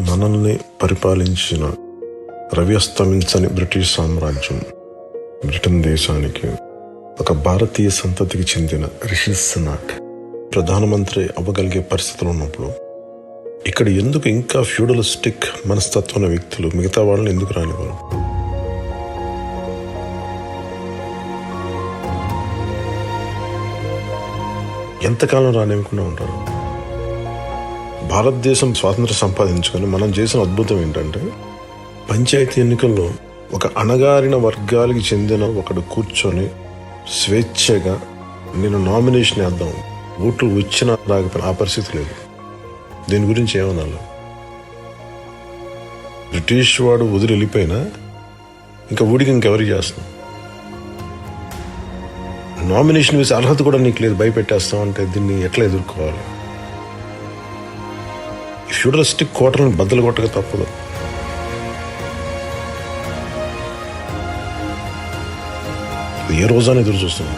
మనల్ని పరిపాలించిన రవ్యస్తమించని బ్రిటిష్ సామ్రాజ్యం బ్రిటన్ దేశానికి ఒక భారతీయ సంతతికి చెందిన రిషి సునాక్ ప్రధానమంత్రి అవ్వగలిగే పరిస్థితులు ఉన్నప్పుడు ఇక్కడ ఎందుకు ఇంకా ఫ్యూడలిస్టిక్ మనస్తత్వం వ్యక్తులు మిగతా వాళ్ళని ఎందుకు రానివ్వరు? ఎంతకాలం రానివ్వకుండా ఉంటారు? భారతదేశం స్వాతంత్రం సంపాదించుకొని మనం చేసిన అద్భుతం ఏంటంటే పంచాయతీ ఎన్నికల్లో ఒక అణగారిన వర్గాలకి చెందిన ఒకడు కూర్చొని స్వేచ్ఛగా నేను నామినేషన్ వేద్దాం ఓట్లు వచ్చినా రాకపోయినా ఆ పరిస్థితి లేదు. దీని గురించి ఏమనాలి బ్రిటిష్ వాడు వదిలి వెళ్ళిపోయినా ఇంకా ఊడికి ఇంకెవరికి చేస్తాం నామినేషన్ వేసే అర్హత కూడా నీకు లేదు భయపెట్టేస్తాం అంటే దీన్ని ఎట్లా ఎదుర్కోవాలి? ఫ్యూడలిస్టిక్ కోటలను బద్దలు కొట్టక తప్పదు. ఏ రోజానే ఎదురు చూస్తున్నాం